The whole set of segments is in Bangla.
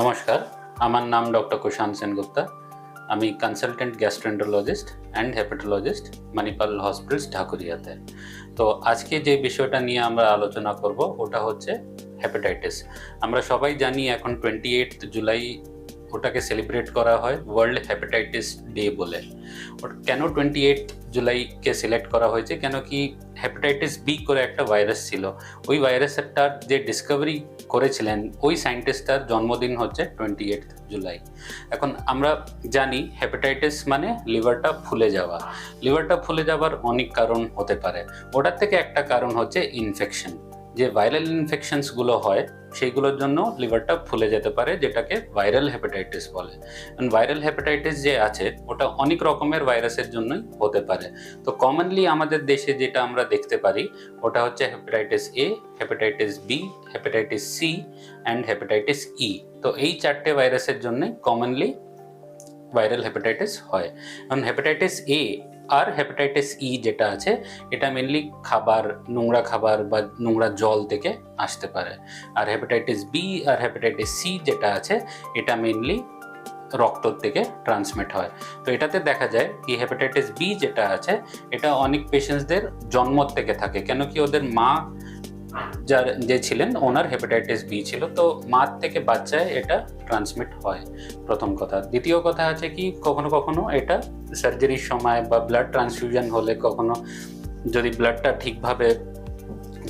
নমস্কার, আমার নাম ডক্টর কুশান্ত সেনগুপ্তা। আমি consultant gastroenterologist and hepatologist Manipal hospitals ঢাকুরিয়াতে তো আজকে যে বিষয়টা নিয়ে আমরা আলোচনা করব, ওটা হচ্ছে হেপাটাইটিস আমরা সবাই জানি এখন টোয়েন্টি এইট জুলাই ওটাকে সেলিব্রেট করা হয় ওয়ার্ল্ড হ্যাপাটাইটিস ডে বলে। কেন টোয়েন্টি এইট জুলাইকে সিলেক্ট করা হয়েছে? কেন কি হেপাটাইটিস বি করে একটা ভাইরাস ছিল। ওই ভাইরাসটার যে ডিসকভারি করেছিলেন, ওই সায়েন্টিস্টটার জন্মদিন হচ্ছে টোয়েন্টি এইট জুলাই এখন আমরা জানি হেপাটাইটিস মানে লিভারটা ফুলে যাওয়া। লিভারটা ফুলে যাওয়ার অনেক কারণ হতে পারে। ওটার থেকে একটা কারণ হচ্ছে ইনফেকশন যে ভাইরাল ইনফেকশনসগুলো হয়, সেইগুলোর জন্য লিভারটা ফুলে যেতে পারে, যেটাকে ভাইরাল হেপাটাইটিস বলে। ভাইরাল হেপাটাইটিস যে আছে, ওটা অনেক রকমের ভাইরাসের জন্যই হতে পারে। তো কমনলি আমাদের দেশে যেটা আমরা দেখতে পারি, ওটা হচ্ছে hepatitis A hepatitis B hepatitis C and hepatitis E তো এই চারটে ভাইরাসের জন্যই কমনলি ভাইরাল হেপাটাইটিস হয়। কারণ হেপাটাইটিস এ আর হেপাটাইটিস ই যেটা আছে, এটা মেনলি খাবার, নোংরা খাবার বা নোংরা জল থেকে আসতে পারে। আর হেপাটাইটিস বি আর হেপাটাইটিস সি যেটা আছে, এটা মেনলি রক্ত থেকে ট্রান্সমিট হয়। তো এটাতে দেখা যায় কি হেপাটাইটিস বি যেটা আছে, এটা অনেক পেশেন্টসদের জন্ম থেকে থাকে। কেন কি ওদের মা যার যে ছিলেন, ওনার হেপাটাইটিস বি ছিল। তো মা থেকে বাচ্চায় এটা ট্রান্সমিট হয় প্রথম কথা। দ্বিতীয় কথা আছে কি, কখনো কখনো এটা সার্জারির সময় বা ব্লাড ট্রান্সফিউশন হলে কখনো যদি ব্লাডটা ঠিকভাবে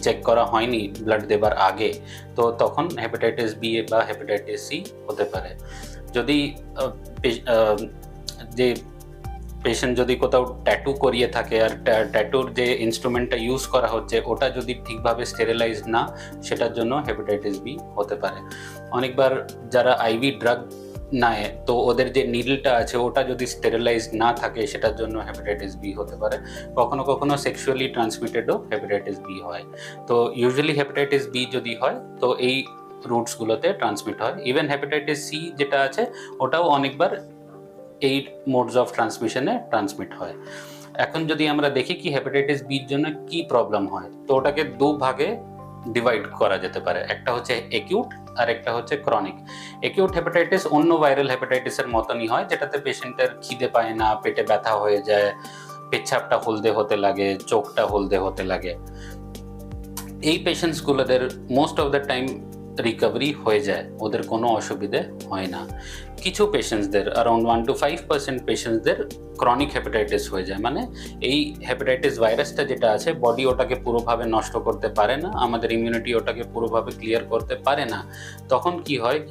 চেক করা হয়নি ব্লাড দেবার আগে, তো তখন হেপাটাইটিস বি বা হেপাটাইটিস সি হতে পারে। যদি যে পেশেন্ট যদি কোথাও ট্যাটু করিয়ে থাকে আর ট্যাটুর যে ইনস্ট্রুমেন্টটা ইউজ করা হচ্ছে, ওটা যদি ঠিকভাবে স্টেরিলাইজ না, সেটার জন্য হেপাটাইটিস বি হতে পারে। অনেকবার যারা আইভি ড্রাগ নেয়, তো ওদের যে নিডলটা আছে, ওটা যদি স্টেরিলাইজ না থাকে, সেটার জন্য হেপাটাইটিস বি হতে পারে। কখনো কখনো সেক্সুয়ালি ট্রান্সমিটেডও হেপাটাইটিস বি হয়। তো ইউজুয়ালি হেপাটাইটিস বি যদি হয়, তো এই রুটসগুলোতে ট্রান্সমিট হয়। ইভেন হেপাটাইটিস সি যেটা আছে, ওটাও অনেকবার এই মোডস অফ ট্রান্সমিশনে ট্রান্সমিট হয়। এখন যদি আমরা দেখি কি হেপাটাইটিস বির জন্য কি প্রবলেম হয়, তো ওটাকে দু ভাগে ডিভাইড করা যেতে পারে। একটা হচ্ছে একিউট আর একটা হচ্ছে ক্রনিক একিউট হেপাটাইটিস অন্য ভাইরাল হেপাটাইটিসের মতনই হয়, যেটাতে পেশেন্টের খিদে পায় না, পেটে ব্যথা হয়ে যায় পেচ্ছাপটা হলদে হতে লাগে, চোখটা হলদে হতে লাগে। এই পেশেন্টসগুলোদের most of the time recovery হয়ে যায়, ওদের কোনো অসুবিধে হয় না। কিছু পেশেন্টসদের around one two five percent পেশেন্টসদের chronic hepatitis হয়ে যায়। মানে এই হেপাটাইটিস ভাইরাসটা যেটা আছে বডি ওটাকে পুরোভাবে নষ্ট করতে পারে না, আমাদের ইমিউনিটি ওটাকে পুরোভাবে ক্লিয়ার করতে পারে না। তখন কি হয় কি